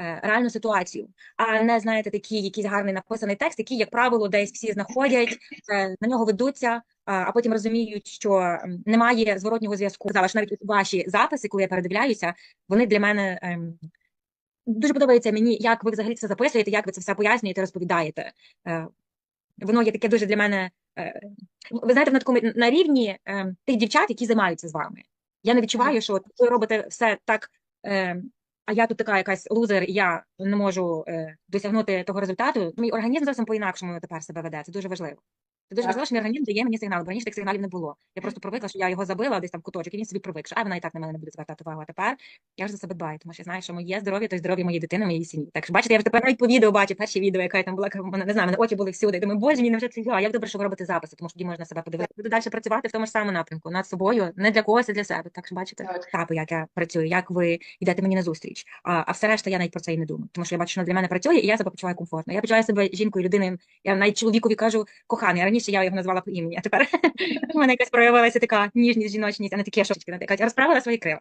е, реальну ситуацію, а не знаєте, такий якийсь гарний написаний текст, який, як правило, десь всі знаходять, е, на нього ведуться, а, а потім розуміють, що немає зворотнього зв'язку. Казала, що навіть ваші записи, коли я передивляюся, вони для мене ем, дуже подобається мені, як ви взагалі це записуєте, як ви це все пояснюєте, розповідаєте. Е, Воно є таке дуже для мене. е, Ви знаєте, на такому на рівні е, тих дівчат, які займаються з вами. Я не відчуваю, що ви робите все так. А я тут така якась лузер, я не можу е, досягнути того результату. Мій організм зовсім по-інакшому тепер себе веде. Це дуже важливо. Це дуже важливо, що мій організм дає мені сигнал, бо раніше тих сигналів не було. Я просто привикла, що я його забила десь там в куточок, і він собі привик, що а вона і так на мене не буде звертати увагу. А тепер я ж за себе дбаю, тому що я знаю, що моє здоров'я то й здоров'я моєї дитини, моєї сім'ї. Так що бачите, я вже тепер навіть по відео бачу перші відео, яка я там була, яка в мене не знаю, мене очі були всюди. Я думаю, боже мій, невже це я? Як добре, що ви робите записи, тому що тоді можна себе подивитися. Буду далі працювати в тому ж самому напрямку над собою, не для когось, а для себе. Так що бачите, етапи, як я працюю, як ви йдете мені на зустріч. А, а все решта я навіть про це і не думаю, тому що я бачу, що для мене працює, і я себе почуваю комфортно. Я почуваю себе жінкою, людиною. Я навіть чоловікові кажу коханий. Раніше я його назвала по імені, а тепер у мене якась проявилася така ніжність, жіночність, а не таке шошечки. Я розправила свої крила.